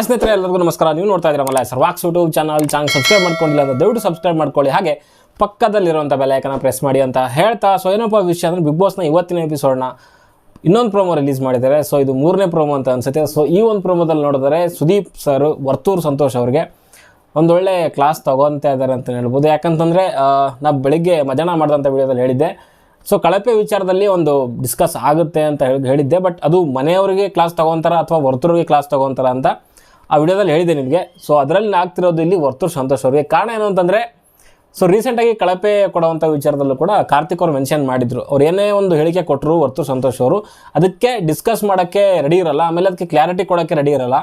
ಸ್ನೇಹಿತರೆ, ಎಲ್ಲರಿಗೂ ನಮಸ್ಕಾರ. ನೀವು ನೋಡ್ತಾ ಇದ್ದೀರಾ ಮಲ್ಲ ಸರ್ ವಾಕ್ಸ್ ಯೂಟ್ಯೂಬ್ ಚಾನಲ್. ಚಾನಲ್ ಸಬ್ಸ್ಕ್ರೈಬ್ ಮಾಡ್ಕೊಂಡಿಲ್ಲ ಅಂದ್ರೆ ದಯವಿಟ್ಟು ಸಬ್ಸ್ಕ್ರೈಬ್ ಮಾಡ್ಕೊಳ್ಳಿ. ಹಾಗೆ ಪಕ್ಕದಲ್ಲಿರುವಂಥ ಬೆಲೈಕನ್ನ ಪ್ರೆಸ್ ಮಾಡಿ ಅಂತ ಹೇಳ್ತಾ. ಸೊ ಏನಪ್ಪ ವಿಷಯ ಅಂದರೆ ಬಿಗ್ ಬಾಸ್ನ ಇವತ್ತಿನ ಎಪಿಸೋಡ್ನ ಇನ್ನೊಂದು ಪ್ರೋಮೋ ರಿಲೀಸ್ ಮಾಡಿದ್ದಾರೆ. ಸೊ ಇದು ಮೂರನೇ ಪ್ರೋಮೋ ಅಂತ ಅನ್ಸುತ್ತೆ. ಸೊ ಈ ಒಂದು ಪ್ರೋಮೋದಲ್ಲಿ ನೋಡಿದರೆ ಸುದೀಪ್ ಸರ್ ವರ್ತೂರು ಸಂತೋಷ್ ಅವರಿಗೆ ಒಂದೊಳ್ಳೆ ಕ್ಲಾಸ್ ತಗೊತಾ ಇದ್ದಾರೆ ಅಂತ ಹೇಳ್ಬೋದು. ಯಾಕಂತಂದರೆ ನಾ ಬೆಳಿಗ್ಗೆ ಮಧ್ಯಾಹ್ನ ಮಾಡಿದಂಥ ವಿಡಿಯೋದಲ್ಲಿ ಹೇಳಿದ್ದೆ. ಸೊ ಕಳಪೆ ವಿಚಾರದಲ್ಲಿ ಒಂದು ಡಿಸ್ಕಸ್ ಆಗುತ್ತೆ ಅಂತ ಹೇಳಿ ಹೇಳಿದ್ದೆ. ಬಟ್ ಅದು ಮನೆಯವರಿಗೆ ಕ್ಲಾಸ್ ತಗೊತಾರ ಅಥವಾ ವರ್ತೂರಿಗೆ ಕ್ಲಾಸ್ ತಗೊತಾರ ಅಂತ ಆ ವಿಡಿಯೋದಲ್ಲಿ ಹೇಳಿದೆ ನಿಮಗೆ. ಸೊ ಅದರಲ್ಲಿ ಆಗ್ತಿರೋದು ಇಲ್ಲಿ ವರ್ತೂರ್ ಸಂತೋಷ್ ಅವರಿಗೆ. ಕಾರಣ ಏನು ಅಂತಂದರೆ ಸೊ ರೀಸೆಂಟಾಗಿ ಕಳಪೆ ಕೊಡುವಂಥ ವಿಚಾರದಲ್ಲೂ ಕೂಡ ಕಾರ್ತಿಕ್ ಅವರು ಮೆನ್ಷನ್ ಮಾಡಿದ್ರು. ಅವ್ರು ಏನೇ ಒಂದು ಹೇಳಿಕೆ ಕೊಟ್ಟರು ವರ್ತೂರ್ ಸಂತೋಷ್ ಅವರು, ಅದಕ್ಕೆ ಡಿಸ್ಕಸ್ ಮಾಡೋಕ್ಕೆ ರೆಡಿ ಇರಲ್ಲ, ಆಮೇಲೆ ಅದಕ್ಕೆ ಕ್ಲಾರಿಟಿ ಕೊಡೋಕ್ಕೆ ರೆಡಿ ಇರಲ್ಲ.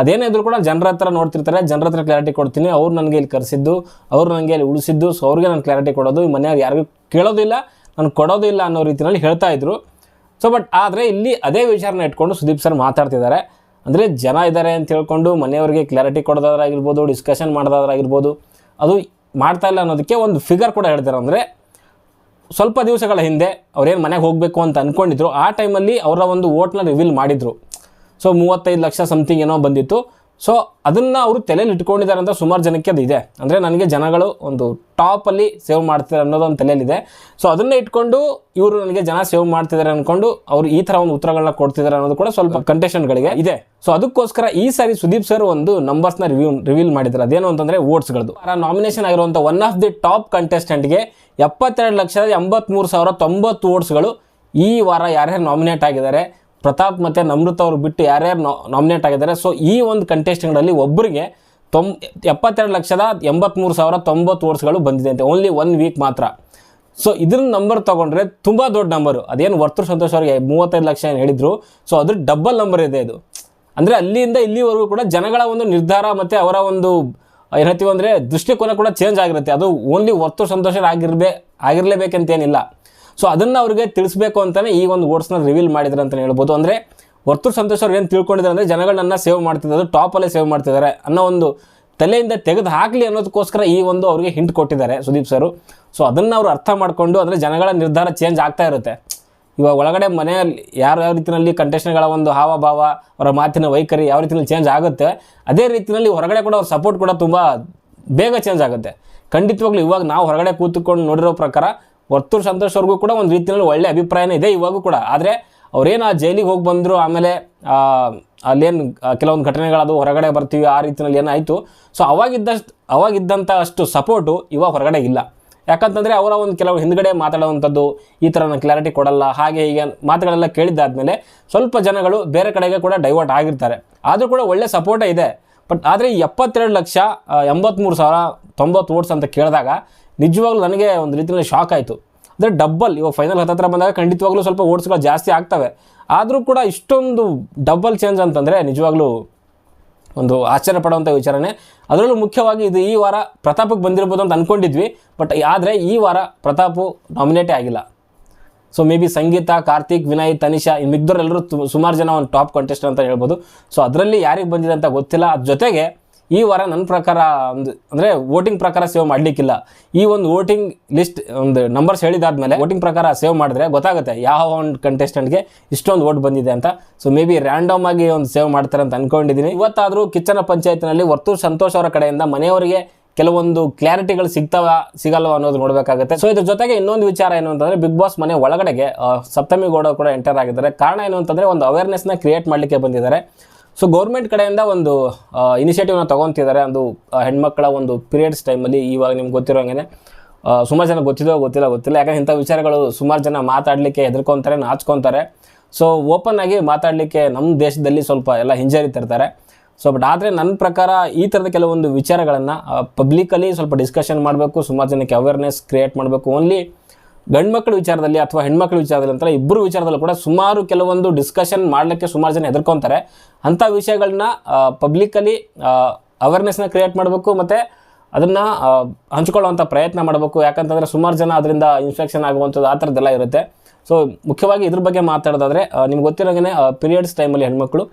ಅದೇನೇ ಇದ್ರೂ ಕೂಡ ಜನರ ಹತ್ರ ನೋಡ್ತಿರ್ತಾರೆ, ಜನರ ಹತ್ರ ಕ್ಲಾರಿಟಿ ಕೊಡ್ತೀನಿ, ಅವ್ರು ನನಗೆ ಇಲ್ಲಿ ಕರೆಸಿದ್ದು, ಅವ್ರು ನನಗೆ ಇಲ್ಲಿ ಉಳಿಸಿದ್ದು ಸೊ ಅವ್ರಿಗೆ ನಾನು ಕ್ಲಾರಿಟಿ ಕೊಡೋದು, ಈ ಮನೆಯವ್ರು ಯಾರಿಗೂ ಕೇಳೋದಿಲ್ಲ, ನಾನು ಕೊಡೋದಿಲ್ಲ ಅನ್ನೋ ರೀತಿಯಲ್ಲಿ ಹೇಳ್ತಾ ಇದ್ರು. ಸೊ ಬಟ್ ಆದರೆ ಇಲ್ಲಿ ಅದೇ ವಿಚಾರನ ಇಟ್ಕೊಂಡು ಸುದೀಪ್ ಸರ್ ಮಾತಾಡ್ತಿದ್ದಾರೆ. ಅಂದರೆ ಜನ ಇದ್ದಾರೆ ಅಂತ ಹೇಳ್ಕೊಂಡು ಮನೆಯವರಿಗೆ ಕ್ಲಾರಿಟಿ ಕೊಡೋದಾದ್ರಾಗಿರ್ಬೋದು ಡಿಸ್ಕಷನ್ ಮಾಡೋದಾದ್ರಾಗಿರ್ಬೋದು, ಅದು ಮಾಡ್ತಾ ಇಲ್ಲ ಅನ್ನೋದಕ್ಕೆ ಒಂದು ಫಿಗರ್ ಕೂಡ ಹೇಳ್ತಾರೆ. ಅಂದರೆ ಸ್ವಲ್ಪ ದಿವಸಗಳ ಹಿಂದೆ ಅವ್ರೇನು ಮನೆಗೆ ಹೋಗಬೇಕು ಅಂತ ಅಂದ್ಕೊಂಡಿದ್ರು ಆ ಟೈಮಲ್ಲಿ ಅವರ ಒಂದು ಓಟ್ನ ರಿವೀಲ್ ಮಾಡಿದರು. ಸೊ ಮೂವತ್ತೈದು ಲಕ್ಷ ಸಮಥಿಂಗ್ ಏನೋ ಬಂದಿತ್ತು. ಸೊ ಅದನ್ನು ಅವರು ತಲೆಯಲ್ಲಿ ಇಟ್ಕೊಂಡಿದ್ದಾರೆ ಅಂತ ಸುಮಾರು ಜನಕ್ಕೆ ಅದು ಇದೆ. ಅಂದರೆ ನನಗೆ ಜನಗಳು ಒಂದು ಟಾಪಲ್ಲಿ ಸೇವ್ ಮಾಡ್ತಿದ್ದಾರೆ ಅನ್ನೋದು ಒಂದು ತಲೆಯಲ್ಲಿದೆ ಸೊ ಅದನ್ನೇ ಇಟ್ಕೊಂಡು ಇವರು ನನಗೆ ಜನ ಸೇವ್ ಮಾಡ್ತಿದ್ದಾರೆ ಅಂದ್ಕೊಂಡು ಅವರು ಈ ಥರ ಒಂದು ಉತ್ತರಗಳನ್ನ ಕೊಡ್ತಿದ್ದಾರೆ ಅನ್ನೋದು ಕೂಡ ಸ್ವಲ್ಪ ಕಂಟೆಷನ್ಗಳಿಗೆ ಇದೆ. ಸೊ ಅದಕ್ಕೋಸ್ಕರ ಈ ಸಾರಿ ಸುದೀಪ್ ಸರ್ ಒಂದು ನಂಬರ್ಸ್ನ ರಿವ್ಯೂ ರಿವೀಲ್ ಮಾಡಿದ್ದಾರೆ. ಅದೇನು ಅಂತಂದರೆ ಓಟ್ಸ್ಗಳದ್ದು ನಾಮಿನೇಷನ್ ಆಗಿರುವಂಥ ಒನ್ ಆಫ್ ದಿ ಟಾಪ್ ಕಂಟೆಸ್ಟೆಂಟ್ಗೆ ಎಪ್ಪತ್ತೆರಡು ಲಕ್ಷದ ಎಂಬತ್ತ್ಮೂರು ಸಾವಿರ ತೊಂಬತ್ತು ಓಟ್ಸ್ಗಳು ಈ ವಾರ ಯಾರ್ಯಾರು ನಾಮಿನೇಟ್ ಆಗಿದ್ದಾರೆ. ಪ್ರತಾಪ್ ಮತ್ತು ನಮೃತ ಅವರು ಬಿಟ್ಟು ಯಾರ್ಯಾರು ನಾಮಿನೇಟ್ ಆಗಿದ್ದಾರೆ. ಸೊ ಈ ಒಂದು ಕಂಟೆಸ್ಟೆಂಟ್ಗಳಲ್ಲಿ ಒಬ್ಬರಿಗೆ ತೊಂಬ ಎಪ್ಪತ್ತೆರಡು ಲಕ್ಷದ ಎಂಬತ್ತ್ಮೂರು ಸಾವಿರ ತೊಂಬತ್ತು ಓಟ್ಸ್ಗಳು ಬಂದಿದೆ ಅಂತೆ. ಓನ್ಲಿ ಒನ್ ವೀಕ್ ಮಾತ್ರ. ಸೊ ಇದ್ರ ನಂಬರ್ ತೊಗೊಂಡ್ರೆ ತುಂಬ ದೊಡ್ಡ ನಂಬರು ಅದೇನು ವರ್ತೂರ್ ಸಂತೋಷ್ ಅವರಿಗೆ ಮೂವತ್ತೈದು ಲಕ್ಷ ಏನು ಹೇಳಿದರು. ಸೊ ಅದ್ರ ಡಬ್ಬಲ್ ನಂಬರ್ ಇದೆ ಇದು. ಅಂದರೆ ಅಲ್ಲಿಂದ ಇಲ್ಲಿವರೆಗೂ ಕೂಡ ಜನಗಳ ಒಂದು ನಿರ್ಧಾರ ಮತ್ತು ಅವರ ಒಂದು ಏನು ಹೇಳ್ತೀವಿ ಅಂದರೆ ದೃಷ್ಟಿಕೋನ ಕೂಡ ಚೇಂಜ್ ಆಗಿರುತ್ತೆ. ಅದು ಓನ್ಲಿ ವರ್ತೂರ್ ಸಂತೋಷ ಆಗಿರ್ಬೇ, ಆಗಿರಲೇಬೇಕಂತೇನಿಲ್ಲ. ಸೊ ಅದನ್ನು ಅವ್ರಿಗೆ ತಿಳಿಸ್ಬೇಕು ಅಂತಲೇ ಈ ಒಂದು ವರ್ಡ್ಸ್ನ ರಿವೀಲ್ ಮಾಡಿದ್ರು ಅಂತಲೇ ಹೇಳ್ಬೋದು. ಅಂದರೆ ವರ್ತೂರ್ ಸಂತೋಷ್ ಅವ್ರು ಏನು ತಿಳ್ಕೊಂಡಿದ್ದಾರೆ ಅಂದರೆ ಜನಗಳನ್ನ ಸೇವ್ ಮಾಡ್ತಿದ್ದಾರೆ ಟಾಪಲ್ಲೇ ಸೇವ್ ಮಾಡ್ತಿದ್ದಾರೆ ಅನ್ನೋ ಒಂದು ತಲೆಯಿಂದ ತೆಗೆದು ಹಾಕಲಿ ಅನ್ನೋದಕ್ಕೋಸ್ಕರ ಈ ಒಂದು ಅವರಿಗೆ ಹಿಂಟ್ ಕೊಟ್ಟಿದ್ದಾರೆ ಸುದೀಪ್ ಸರು. ಸೊ ಅದನ್ನು ಅವರು ಅರ್ಥ ಮಾಡಿಕೊಂಡು ಅಂದರೆ ಜನಗಳ ನಿರ್ಧಾರ ಚೇಂಜ್ ಆಗ್ತಾ ಇರುತ್ತೆ. ಇವಾಗ ಒಳಗಡೆ ಮನೆಯಲ್ಲಿ ಯಾರು ಯಾವ ರೀತಿಯಲ್ಲಿ ಕಂಟೆಸ್ಟೆಂಟ್ಗಳ ಒಂದು ಹಾವಭಾವ, ಅವರ ಮಾತಿನ ವೈಖರಿ ಯಾವ ರೀತಿಯಲ್ಲಿ ಚೇಂಜ್ ಆಗುತ್ತೆ, ಅದೇ ರೀತಿಯಲ್ಲಿ ಹೊರಗಡೆ ಕೂಡ ಅವ್ರ ಸಪೋರ್ಟ್ ಕೂಡ ತುಂಬ ಬೇಗ ಚೇಂಜ್ ಆಗುತ್ತೆ. ಖಂಡಿತವಾಗ್ಲೂ ಇವಾಗ ನಾವು ಹೊರಗಡೆ ಕೂತ್ಕೊಂಡು ನೋಡಿರೋ ಪ್ರಕಾರ ವರ್ತೂರ್ ಸಂತೋಷ್ ಅವ್ರಿಗೂ ಕೂಡ ಒಂದು ರೀತಿಯಲ್ಲಿ ಒಳ್ಳೆ ಅಭಿಪ್ರಾಯನೇ ಇದೆ ಇವಾಗೂ ಕೂಡ. ಆದರೆ ಅವ್ರೇನು ಆ ಜೈಲಿಗೆ ಹೋಗಿ ಬಂದರು, ಆಮೇಲೆ ಅಲ್ಲೇನು ಕೆಲವೊಂದು ಘಟನೆಗಳದು ಹೊರಗಡೆ ಬರ್ತೀವಿ, ಆ ರೀತಿಯಲ್ಲಿ ಏನಾಯಿತು. ಸೊ ಅವಾಗಿದ್ದಷ್ಟು ಅವಾಗಿದ್ದಂಥ ಅಷ್ಟು ಸಪೋರ್ಟು ಇವಾಗ ಹೊರಗಡೆ ಇಲ್ಲ. ಯಾಕಂತಂದರೆ ಅವರ ಒಂದು ಕೆಲವು ಹಿಂದ್ಗಡೆ ಮಾತಾಡುವಂಥದ್ದು ಈ ಥರ ನಾನು ಕ್ಲಾರಿಟಿ ಕೊಡಲ್ಲ, ಹಾಗೆ ಹೀಗೆ ಮಾತುಗಳೆಲ್ಲ ಕೇಳಿದ್ದಾದಮೇಲೆ ಸ್ವಲ್ಪ ಜನಗಳು ಬೇರೆ ಕಡೆಗೆ ಕೂಡ ಡೈವರ್ಟ್ ಆಗಿರ್ತಾರೆ. ಆದರೂ ಕೂಡ ಒಳ್ಳೆ ಸಪೋರ್ಟೇ ಇದೆ. ಬಟ್ ಆದರೆ ಈ ಎಪ್ಪತ್ತೆರಡು ಲಕ್ಷ ಎಂಬತ್ತ್ಮೂರು ಸಾವಿರ, ತೊಂಬತ್ತು ಓಟ್ಸ್ ಅಂತ ಕೇಳಿದಾಗ ನಿಜವಾಗ್ಲೂ ನನಗೆ ಒಂದು ರೀತಿಯಲ್ಲಿ ಶಾಕ್ ಆಯಿತು. ಅಂದರೆ ಡಬ್ಬಲ್ ಇವಾಗ ಫೈನಲ್ ಹತ್ತತ್ರ ಬಂದಾಗ ಖಂಡಿತವಾಗ್ಲೂ ಸ್ವಲ್ಪ ಓಟ್ಸ್ಗಳು ಜಾಸ್ತಿ ಆಗ್ತವೆ. ಆದರೂ ಕೂಡ ಇಷ್ಟೊಂದು ಡಬ್ಬಲ್ ಚೇಂಜ್ ಅಂತಂದರೆ ನಿಜವಾಗ್ಲೂ ಒಂದು ಆಶ್ಚರ್ಯ ಪಡುವಂಥ ವಿಚಾರನೇ. ಅದರಲ್ಲೂ ಮುಖ್ಯವಾಗಿ ಇದು ಈ ವಾರ ಪ್ರತಾಪಕ್ಕೆ ಬಂದಿರ್ಬೋದು ಅಂತ ಅಂದ್ಕೊಂಡಿದ್ವಿ ಬಟ್ ಆದರೆ ಈ ವಾರ ಪ್ರತಾಪು ನಾಮಿನೇಟೇ ಆಗಿಲ್ಲ. So maybe Sangeetha Karthik Vinay Tanisha ಇನ್ನು ತು- ಸುಮಾರು ಜನ ಒಂದು ಟಾಪ್ ಕಂಟೆಸ್ಟ್ ಅಂತ ಹೇಳ್ಬೋದು. ಸೊ ಅದರಲ್ಲಿ ಯಾರಿಗೆ ಬಂದಿದೆ ಅಂತ ಗೊತ್ತಿಲ್ಲ. ಅದ್ರ ಜೊತೆಗೆ ಈ ವಾರ ನನ್ನ ಪ್ರಕಾರ ಒಂದು, ಅಂದರೆ ವೋಟಿಂಗ್ ಪ್ರಕಾರ ಸೇವ್ ಮಾಡಲಿಕ್ಕಿಲ್ಲ. ಈ ಒಂದು ವೋಟಿಂಗ್ ಲಿಸ್ಟ್ ಒಂದು ನಂಬರ್ಸ್ ಹೇಳಿದಾದ್ಮೇಲೆ ವೋಟಿಂಗ್ ಪ್ರಕಾರ ಸೇವ್ ಮಾಡಿದ್ರೆ ಗೊತ್ತಾಗುತ್ತೆ ಯಾವ ಒಂದು ಕಂಟೆಸ್ಟೆಂಟ್ಗೆ ಇಷ್ಟೊಂದು ವೋಟ್ ಬಂದಿದೆ ಅಂತ. ಸೊ ಮೇ ಬಿ ರ್ಯಾಂಡಮ್ ಆಗಿ ಒಂದು ಸೇವ್ ಮಾಡ್ತಾರೆ ಅಂತ ಅನ್ಕೊಂಡಿದ್ದೀನಿ ಇವತ್ತಾದರೂ ಕಿಚ್ಚನ ಪಂಚಾಯತ್ನಲ್ಲಿ ವರ್ತೂರ್ ಸಂತೋಷ್ ಅವರ ಕಡೆಯಿಂದ ಮನೆಯವರಿಗೆ ಕೆಲವೊಂದು ಕ್ಲಾರಿಟಿಗಳು ಸಿಗ್ತಾವ, ಸಿಗಲ್ವ ಅನ್ನೋದು ನೋಡಬೇಕಾಗುತ್ತೆ. ಸೊ ಇದ್ರ ಜೊತೆಗೆ ಇನ್ನೊಂದು ವಿಚಾರ ಏನು ಅಂತಂದ್ರೆ ಬಿಗ್ ಬಾಸ್ ಮನೆ ಒಳಗಡೆಗೆ ಸಪ್ತಮಿ ಗೌಡ ಕೂಡ ಎಂಟರ್ ಆಗಿದ್ದಾರೆ. ಕಾರಣ ಏನು ಅಂತಂದರೆ, ಒಂದು ಅವೇರ್ನೆಸ್ನ ಕ್ರಿಯೇಟ್ ಮಾಡಲಿಕ್ಕೆ ಬಂದಿದ್ದಾರೆ. ಸೊ ಗೌರ್ಮೆಂಟ್ ಕಡೆಯಿಂದ ಒಂದು ಇನಿಷಿಯೇಟಿವ್ನ ತೊಗೊತಿದ್ದಾರೆ. ಒಂದು ಹೆಣ್ಮಕ್ಳ ಒಂದು ಪೀರಿಯಡ್ಸ್ ಟೈಮಲ್ಲಿ ಇವಾಗ ನಿಮ್ಗೆ ಗೊತ್ತಿರೋ ಹಾಗೆ ಸುಮಾರು ಜನ ಗೊತ್ತಿದೋ ಗೊತ್ತಿಲ್ಲ ಗೊತ್ತಿಲ್ಲ. ಯಾಕಂದ್ರೆ ಇಂಥ ವಿಚಾರಗಳು ಸುಮಾರು ಜನ ಮಾತಾಡಲಿಕ್ಕೆ ಹೆದರ್ಕೊತಾರೆ, ನಾಚ್ಕೊತಾರೆ. ಸೊ ಓಪನ್ ಆಗಿ ಮಾತಾಡಲಿಕ್ಕೆ ನಮ್ಮ ದೇಶದಲ್ಲಿ ಸ್ವಲ್ಪ ಎಲ್ಲ ಹಿಂಜರಿತಿರ್ತಾರೆ. ಸೊ ಬಟ್ ಆದರೆ ನನ್ನ ಪ್ರಕಾರ ಈ ಥರದ ಕೆಲವೊಂದು ವಿಚಾರಗಳನ್ನು ಪಬ್ಲಿಕಲ್ಲಿ ಸ್ವಲ್ಪ ಡಿಸ್ಕಷನ್ ಮಾಡಬೇಕು, ಸುಮಾರು ಜನಕ್ಕೆ ಅವೇರ್ನೆಸ್ ಕ್ರಿಯೇಟ್ ಮಾಡಬೇಕು. ಓನ್ಲಿ ಗಂಡು ಮಕ್ಕಳ ವಿಚಾರದಲ್ಲಿ ಅಥವಾ ಹೆಣ್ಮಕ್ಳ ವಿಚಾರದಲ್ಲಿ ಅಂತ ಇಬ್ಬರು ವಿಚಾರದಲ್ಲೂ ಕೂಡ ಸುಮಾರು ಕೆಲವೊಂದು ಡಿಸ್ಕಷನ್ ಮಾಡಲಿಕ್ಕೆ ಸುಮಾರು ಜನ ಹೆದರ್ಕೊತಾರೆ. ಅಂಥ ವಿಷಯಗಳನ್ನ ಪಬ್ಲಿಕಲಿ ಅವೇರ್ನೆಸ್ನ ಕ್ರಿಯೇಟ್ ಮಾಡಬೇಕು ಮತ್ತು ಅದನ್ನು ಹಂಚ್ಕೊಳ್ಳುವಂಥ ಪ್ರಯತ್ನ ಮಾಡಬೇಕು. ಯಾಕಂತಂದರೆ ಸುಮಾರು ಜನ ಅದರಿಂದ ಇನ್ಫೆಕ್ಷನ್ ಆಗುವಂಥದ್ದು ಆ ಥರದ್ದೆಲ್ಲ ಇರುತ್ತೆ. ಸೊ ಮುಖ್ಯವಾಗಿ ಇದ್ರ ಬಗ್ಗೆ ಮಾತಾಡೋದಾದರೆ ನಿಮ್ಗೆ ಗೊತ್ತಿರೋಂಗೆ ಪೀರಿಯಡ್ಸ್ ಟೈಮಲ್ಲಿ ಹೆಣ್ಮಕ್ಳು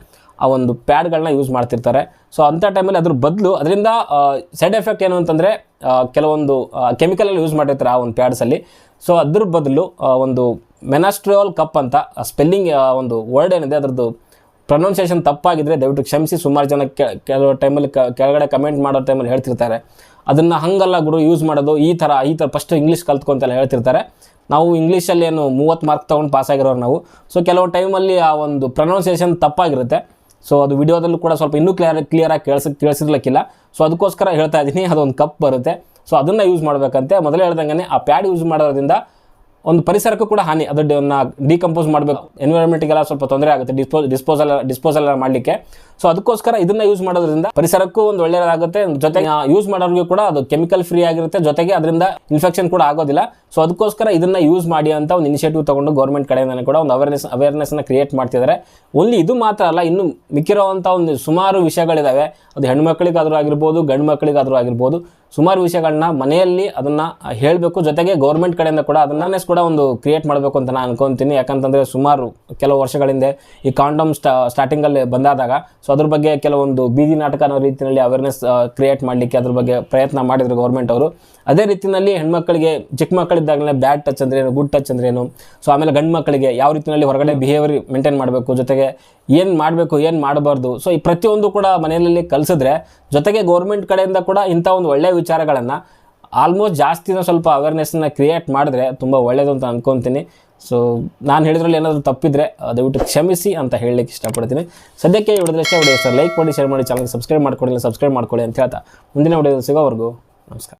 ಆ ಒಂದು ಪ್ಯಾಡ್ಗಳನ್ನ ಯೂಸ್ ಮಾಡ್ತಿರ್ತಾರೆ. ಸೊ ಅಂಥ ಟೈಮಲ್ಲಿ ಅದ್ರ ಬದಲು ಅದರಿಂದ ಸೈಡ್ ಎಫೆಕ್ಟ್ ಏನು ಅಂತಂದರೆ ಕೆಲವೊಂದು ಕೆಮಿಕಲಲ್ಲಿ ಯೂಸ್ ಮಾಡಿರ್ತಾರೆ ಆ ಒಂದು ಪ್ಯಾಡ್ಸಲ್ಲಿ ಸೊ ಅದ್ರ ಬದಲು ಒಂದು ಮೆನಾಸ್ಟ್ರಿಯೋಲ್ ಕಪ್ ಅಂತ ಸ್ಪೆಲ್ಲಿಂಗ್ ಒಂದು ವರ್ಡ್ ಏನಿದೆ, ಅದರದ್ದು ಪ್ರೊನೌನ್ಸಿಯೇಷನ್ ತಪ್ಪಾಗಿದ್ರೆ ದಯವಿಟ್ಟು ಕ್ಷಮಿಸಿ. ಸುಮಾರು ಜನ ಕೆಲವು ಟೈಮಲ್ಲಿ ಕೆಳಗಡೆ ಕಮೆಂಟ್ ಮಾಡೋ ಟೈಮಲ್ಲಿ ಹೇಳ್ತಿರ್ತಾರೆ. ಅದನ್ನು ಹಂಗಲ್ಲ ಗುರು ಯೂಸ್ ಮಾಡೋದು, ಈ ಥರ ಈ ಥರ ಫಸ್ಟ್ ಇಂಗ್ಲೀಷ್ ಕಲ್ತ್ಕೊಂತೆಲ್ಲ ಹೇಳ್ತಿರ್ತಾರೆ. ನಾವು ಇಂಗ್ಲೀಷಲ್ಲಿ ಏನು ಮೂವತ್ತು ಮಾರ್ಕ್ ತೊಗೊಂಡು ಪಾಸ್ ಆಗಿರೋರು ನಾವು. ಸೊ ಕೆಲವು ಟೈಮಲ್ಲಿ ಆ ಒಂದು ಪ್ರೊನೌನ್ಸಿಯೇಷನ್ ತಪ್ಪಾಗಿರುತ್ತೆ. ಸೊ ಅದು ವಿಡಿಯೋದಲ್ಲೂ ಕೂಡ ಸ್ವಲ್ಪ ಇನ್ನೂ ಕ್ಲಿಯರ್ ಕ್ಲಿಯರಾಗಿ ಕೇಳಿಸ್, ಕೇಳಿಸಿರ್ಲಿಕ್ಕಿಲ್ಲ. ಸೊ ಅದಕ್ಕೋಸ್ಕರ ಹೇಳ್ತಾ ಇದ್ದೀನಿ, ಅದೊಂದು ಕಪ್ ಬರುತ್ತೆ. ಸೊ ಅದನ್ನು ಯೂಸ್ ಮಾಡಬೇಕಂತೆ. ಮೊದಲೇ ಹೇಳ್ದಂಗೆ ಆ ಪ್ಯಾಡ್ ಯೂಸ್ ಮಾಡೋದ್ರಿಂದ ಒಂದು ಪರಿಸರಕ್ಕೂ ಕೂಡ ಹಾನಿ. ಅದು ಡಿಕಂಪೋಸ್ ಮಾಡಬೇಕು. ಎನ್ವಿರಾನ್ಮೆಂಟ್ಗೆಲ್ಲ ಸ್ವಲ್ಪ ತೊಂದರೆ ಆಗುತ್ತೆ. ಡಿಸ್ಪೋ ಡಿಸ್ಪೋಸಲ್ ಡಿಸ್ಪೋಸಲ್ ಮಾಡಲಿಕ್ಕೆ. ಸೊ ಅದಕ್ಕೋಸ್ಕರ ಇದನ್ನ ಯೂಸ್ ಮಾಡೋದ್ರಿಂದ ಪರಿಸರಕ್ಕೂ ಒಂದು ಒಳ್ಳೆಯದಾಗುತ್ತೆ ಜೊತೆಗೆ ಯೂಸ್ ಮಾಡೋರಿಗೂ ಕೂಡ ಅದು ಕೆಮಿಕಲ್ ಫ್ರೀ ಆಗಿರುತ್ತೆ. ಜೊತೆಗೆ ಅದರಿಂದ ಇನ್ಫೆಕ್ಷನ್ ಕೂಡ ಆಗೋದಿಲ್ಲ. ಸೊ ಅದಕ್ಕೋಸ್ಕರ ಇದನ್ನ ಯೂಸ್ ಮಾಡಿ ಅಂತ ಒಂದು ಇನಿಷಿಯೇಟಿವ್ ತಗೊಂಡು ಗೌರ್ಮೆಂಟ್ ಕಡೆಯಿಂದ ಕೂಡ ಒಂದು ಅವೇರ್ನೆಸ್ ಅವೇರ್ನೆಸ್ನ ಕ್ರಿಯೇಟ್ ಮಾಡ್ತಿದ್ದಾರೆ. ಓನ್ಲಿ ಇದು ಮಾತ್ರ ಅಲ್ಲ, ಇನ್ನು ಮಿಕ್ಕಿರೋವಂಥ ಒಂದು ಸುಮಾರು ವಿಷಯಗಳಿದಾವೆ. ಅದು ಹೆಣ್ಮಕ್ಳಿಗಾದರೂ ಆಗಿರ್ಬೋದು, ಗಂಡು ಮಕ್ಕಳಿಗಾದರೂ ಆಗಿರ್ಬೋದು. ಸುಮಾರು ವಿಷಯಗಳನ್ನ ಮನೆಯಲ್ಲಿ ಅದನ್ನ ಹೇಳಬೇಕು. ಜೊತೆಗೆ ಗೌರ್ಮೆಂಟ್ ಕಡೆಯಿಂದ ಕೂಡ ಅದನ್ನೇ ಕೂಡ ಒಂದು ಕ್ರಿಯೇಟ್ ಮಾಡಬೇಕು ಅಂತ ನಾನು ಅನ್ಕೊಂತೀನಿ. ಯಾಕಂತಂದ್ರೆ ಸುಮಾರು ಕೆಲವು ವರ್ಷಗಳ ಹಿಂದೆ ಈ ಕಾಂಡಮ್ ಸ್ಟಾ ಸ್ಟಾರ್ಟಿಂಗಲ್ಲಿ ಬಂದಾದಾಗ ಸೊ ಅದ್ರ ಬಗ್ಗೆ ಕೆಲವೊಂದು ಬೀದಿ ನಾಟಕ ಅನ್ನೋ ರೀತಿಯಲ್ಲಿ ಅವೇರ್ನೆಸ್ ಕ್ರಿಯೇಟ್ ಮಾಡಲಿಕ್ಕೆ ಅದ್ರ ಬಗ್ಗೆ ಪ್ರಯತ್ನ ಮಾಡಿದ್ರು ಗೌರ್ಮೆಂಟ್ ಅವರು. ಅದೇ ರೀತಿಯಲ್ಲಿ ಹೆಣ್ಮಕ್ಳಿಗೆ, ಚಿಕ್ಕ ಮಕ್ಕಳಿದ್ದಾಗಲೇ ಬ್ಯಾಡ್ ಟಚ್ ಅಂದ್ರೆ ಏನು ಗುಡ್ ಟಚ್ ಅಂದ್ರೆ ಏನು? ಸೊ ಆಮೇಲೆ ಗಂಡು ಮಕ್ಕಳಿಗೆ ಯಾವ ರೀತಿಯಲ್ಲಿ ಹೊರಗಡೆ ಬಿಹೇವಿಯರ್ ಮೇಂಟೈನ್ ಮಾಡಬೇಕು? ಜೊತೆಗೆ ಏನು ಮಾಡಬೇಕು, ಏನು ಮಾಡಬಾರ್ದು? ಸೊ ಈ ಪ್ರತಿಯೊಂದು ಕೂಡ ಮನೆಯಲ್ಲಿ ಕಲಿಸಿದ್ರೆ, ಜೊತೆಗೆ ಗೌರ್ಮೆಂಟ್ ಕಡೆಯಿಂದ ಕೂಡ ಇಂಥ ಒಂದು ಒಳ್ಳೆಯ ವಿಚಾರಗಳನ್ನು ಆಲ್ಮೋಸ್ಟ್ ಜಾಸ್ತಿನ ಸ್ವಲ್ಪ ಅವೇರ್ನೆಸ್ನ ಕ್ರಿಯೇಟ್ ಮಾಡಿದ್ರೆ ತುಂಬ ಒಳ್ಳೆಯದು ಅಂತ ಅಂದ್ಕೊತೀನಿ ಸೊ ನಾನು ಹೇಳಿದ್ರಲ್ಲಿ ಏನಾದರೂ ತಪ್ಪಿದ್ರೆ ದಯವಿಟ್ಟು ಕ್ಷಮಿಸಿ ಅಂತ ಹೇಳಲಿಕ್ಕೆ ಇಷ್ಟಪಡ್ತೀನಿ. ಸದ್ಯಕ್ಕೆ ವಿಡಿಯೋದಲ್ಲಿ ವಿಡಿಯೋ ಸರ್ ಲೈಕ್ ಮಾಡಿ ಶೇರ್ ಮಾಡಿ ಚಾನಲ್ ಸಬ್ಸ್ಕ್ರೈಬ್ ಮಾಡ್ಕೊಳ್ಳಿ ಸಬ್ಸ್ಕ್ರೈಬ್ ಮಾಡ್ಕೊಳ್ಳಿ ಅಂತ ಹೇಳ್ತಾ, ಮುಂದಿನ ವಿಡಿಯೋದಲ್ಲಿ ಸಿಗೋವರೆಗೂ ನಮಸ್ಕಾರ.